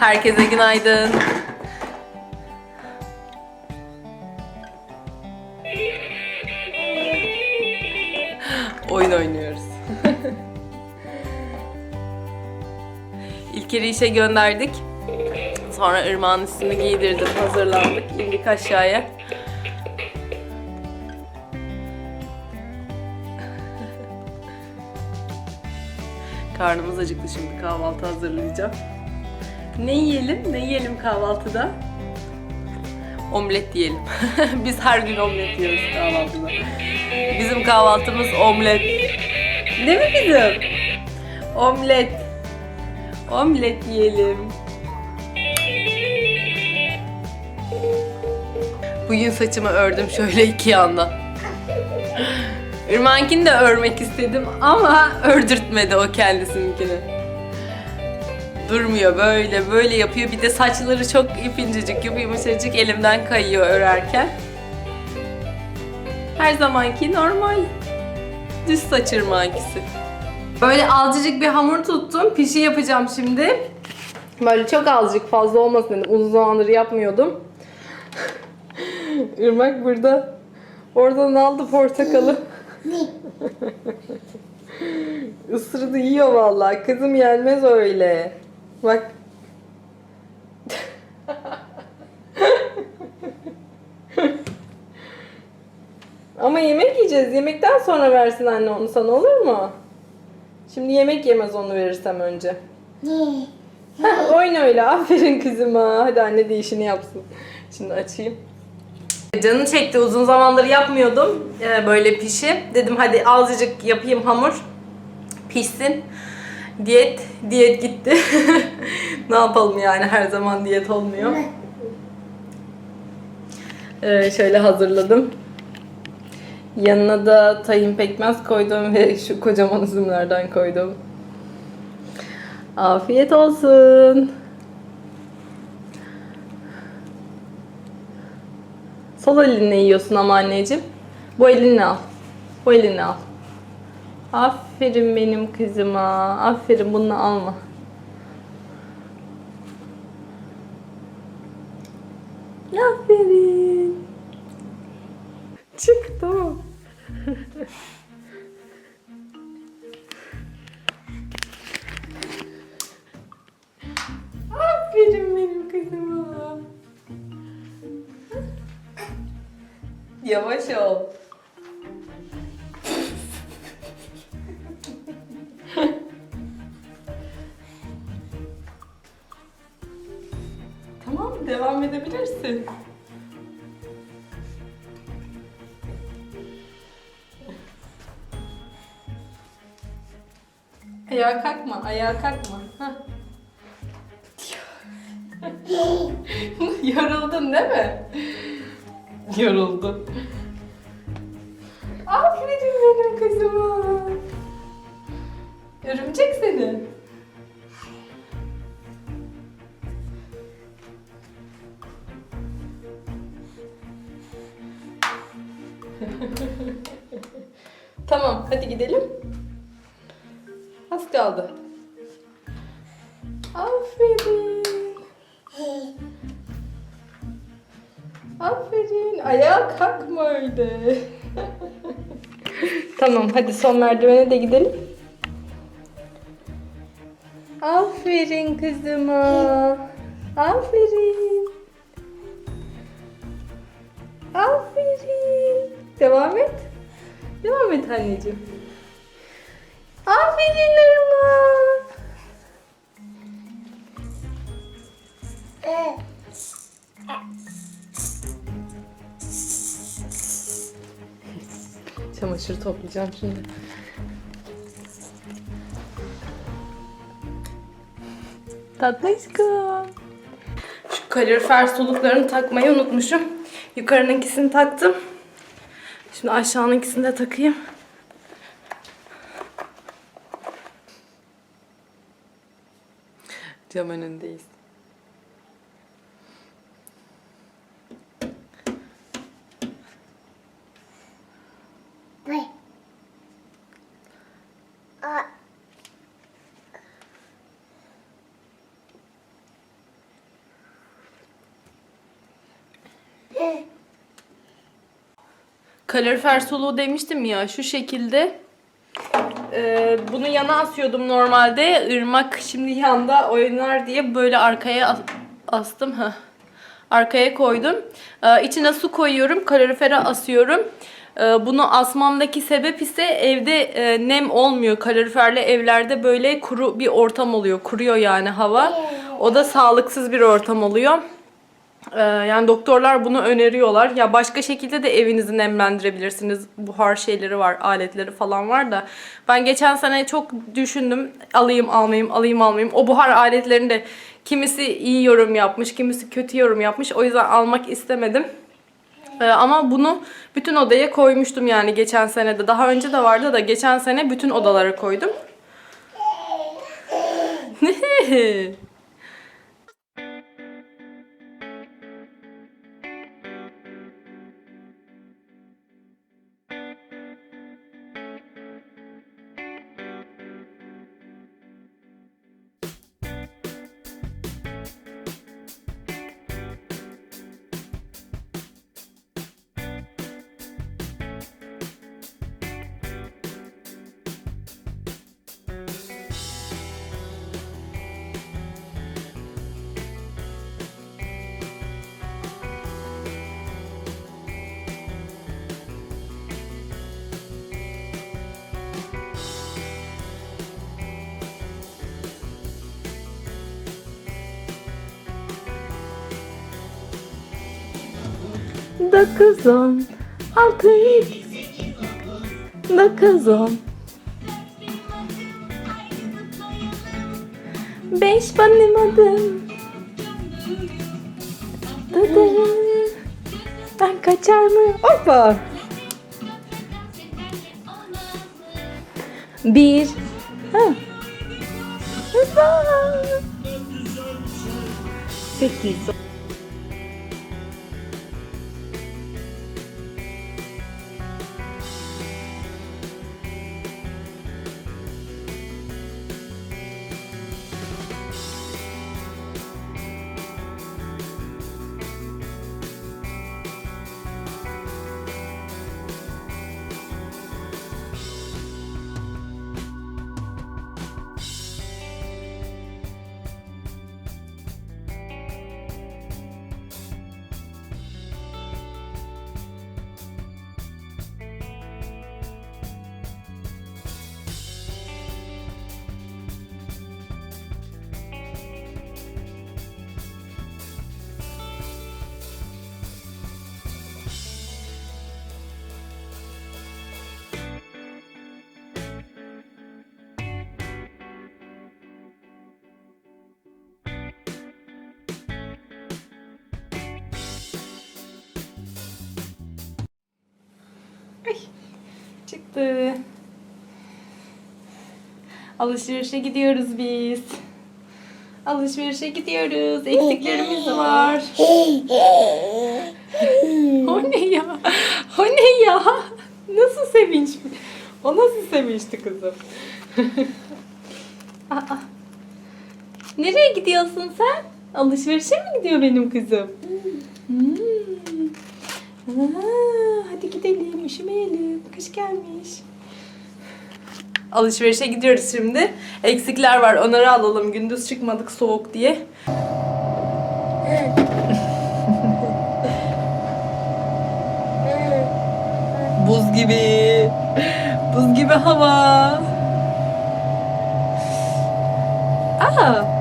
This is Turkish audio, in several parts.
Herkese günaydın. Oyun oynuyoruz. İlker'i işe gönderdik. Sonra Irmak'ın üstünü giydirdim, hazırlandık, indik aşağıya. Karnımız acıktı şimdi kahvaltı hazırlayacağım. Ne yiyelim? Ne yiyelim kahvaltıda? Omlet yiyelim. Biz her gün omlet yiyoruz kahvaltıda. Bizim kahvaltımız omlet. Değil mi bizim? Omlet. Omlet yiyelim. Bugün saçımı ördüm şöyle iki yandan. Irmak'ınkini de örmek istedim ama ördürtmedi o kendisininkini. Durmuyor böyle böyle yapıyor. Bir de saçları çok ipincecik, yumuşacık elimden kayıyor örerken. Her zamanki normal düz saç Irmak'ınkisi. Böyle azıcık bir hamur tuttum. Pişi yapacağım şimdi. Böyle çok azıcık fazla olmasın dedim. Uzun zamandır yapmıyordum. Irmak burada. Oradan aldı portakalı. Isırdı yiyor vallahi. Kızım yenmez öyle. Bak. Ama yemek yiyeceğiz. Yemekten sonra versin anne onu sana olur mu? Şimdi yemek yemez onu verirsem önce. Heh, oyna öyle. Aferin kızıma. Hadi anne de işini yapsın. Şimdi açayım. Canı çekti. Uzun zamandır yapmıyordum ee, böyle pişi. Dedim hadi azıcık yapayım hamur. Pişsin. Diyet, diyet gitti. ne yapalım yani her zaman diyet olmuyor. Ee, şöyle hazırladım. Yanına da tahin pekmez koydum ve şu kocaman üzümlerden koydum. Afiyet olsun. Sol elinle yiyorsun ama anneciğim. Bu elini al. Bu elini al. Aferin benim kızıma. Aferin bunu alma. Aferin. Çık tamam. Aferin benim kızıma. Yavaş ol. Ayağa kalkma, ayağa kalkma. Hah. Yoruldun değil mi? Yoruldum. Aferin benim kızıma. Örümcek seni. tamam, hadi gidelim. Az kaldı. Aferin. Aferin. Ayağa kalkma öyle. tamam hadi son merdivene de gidelim. Aferin kızıma. Aferin. Aferin. Devam et. Devam et anneciğim. Aferin Irmak. Çamaşır toplayacağım şimdi. Tatlışkım. Şu kalorifer suluklarını takmayı unutmuşum. Yukarınınkisini taktım. Şimdi aşağınınkisini de takayım. Cam önündeyiz. Kalorifer soluğu demiştim ya şu şekilde. Ee, bunu yana asıyordum normalde. Irmak şimdi yanda oynar diye böyle arkaya as- astım. Heh. Arkaya koydum. Ee, içine su koyuyorum. Kalorifere asıyorum. Ee, bunu asmamdaki sebep ise evde e, nem olmuyor. Kaloriferli evlerde böyle kuru bir ortam oluyor. Kuruyor yani hava. O da sağlıksız bir ortam oluyor. Ee, yani doktorlar bunu öneriyorlar. Ya başka şekilde de evinizi nemlendirebilirsiniz. Buhar şeyleri var, aletleri falan var da. Ben geçen sene çok düşündüm. Alayım almayayım, alayım almayayım. O buhar aletlerini de kimisi iyi yorum yapmış, kimisi kötü yorum yapmış. O yüzden almak istemedim. Ee, ama bunu bütün odaya koymuştum yani geçen sene de. Daha önce de vardı da geçen sene bütün odalara koydum. Dokuz on, altı yedi, dokuz on. Beş benim adım. Ben kaçar mı? Hoppa. Bir. Ha. Hoppa. Sekiz. Çıktı. Alışverişe gidiyoruz biz. Alışverişe gidiyoruz. Eksiklerimiz var. o ne ya? O ne ya? Nasıl sevinç? O nasıl sevinçti kızım? Aa, nereye gidiyorsun sen? Alışverişe mi gidiyor benim kızım? Hmm. Aa, hadi gidelim, üşümeyelim. Kış gelmiş. Alışverişe gidiyoruz şimdi. Eksikler var, onları alalım. Gündüz çıkmadık soğuk diye. Buz gibi. Buz gibi hava. Aa.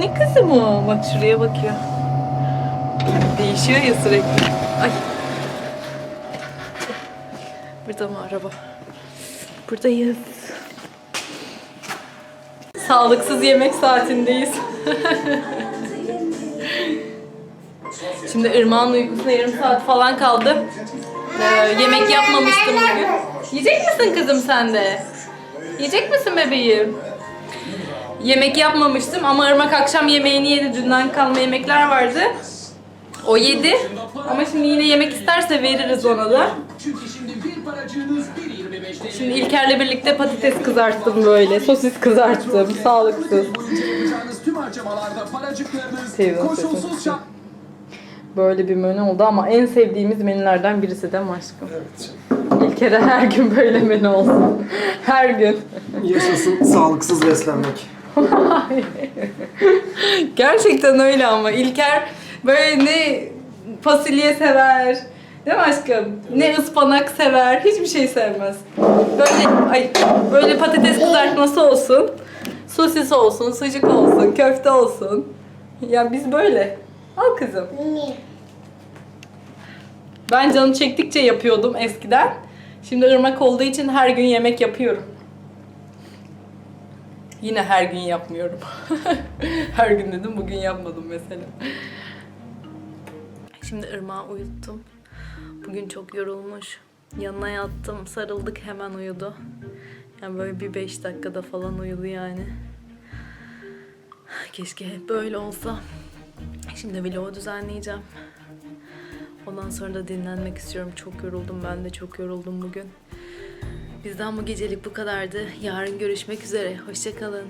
Ne kızım o? Bak şuraya bakıyor. Değişiyor ya sürekli. Ay. Burada mı araba? Buradayız. Sağlıksız yemek saatindeyiz. Şimdi Irmak'ın uykusuna yarım saat falan kaldı. Ee, yemek yapmamıştım bugün. Yiyecek misin kızım sen de? Yiyecek misin bebeğim? Yemek yapmamıştım ama Irmak akşam yemeğini yedi. Dünden kalma yemekler vardı. O yedi. Ama şimdi yine yemek isterse veririz ona da. Şimdi bir paracığınız 1.25'te Şimdi İlker'le birlikte patates kızarttım böyle. Sosis kızarttım. Sağlıksız. sesini. Böyle bir menü oldu ama en sevdiğimiz menülerden birisi de mi aşkım? Evet. İlker'e her gün böyle menü olsun. Her gün. Yaşasın sağlıksız beslenmek. Gerçekten öyle ama İlker böyle ne fasulye sever. Değil mi aşkım? Ne ıspanak sever. Hiçbir şey sevmez. Böyle ay böyle patates kızartması olsun. Sosis olsun, sucuk olsun, köfte olsun. Ya biz böyle. Al kızım. Ben canım çektikçe yapıyordum eskiden. Şimdi ırmak olduğu için her gün yemek yapıyorum. Yine her gün yapmıyorum. her gün dedim bugün yapmadım mesela. Şimdi ırmağı uyuttum. Bugün çok yorulmuş. Yanına yattım, sarıldık hemen uyudu. Yani böyle bir beş dakikada falan uyudu yani. Keşke böyle olsa. Şimdi vlogu düzenleyeceğim. Ondan sonra da dinlenmek istiyorum. Çok yoruldum. Ben de çok yoruldum bugün. Bizden bu gecelik bu kadardı. Yarın görüşmek üzere. Hoşçakalın.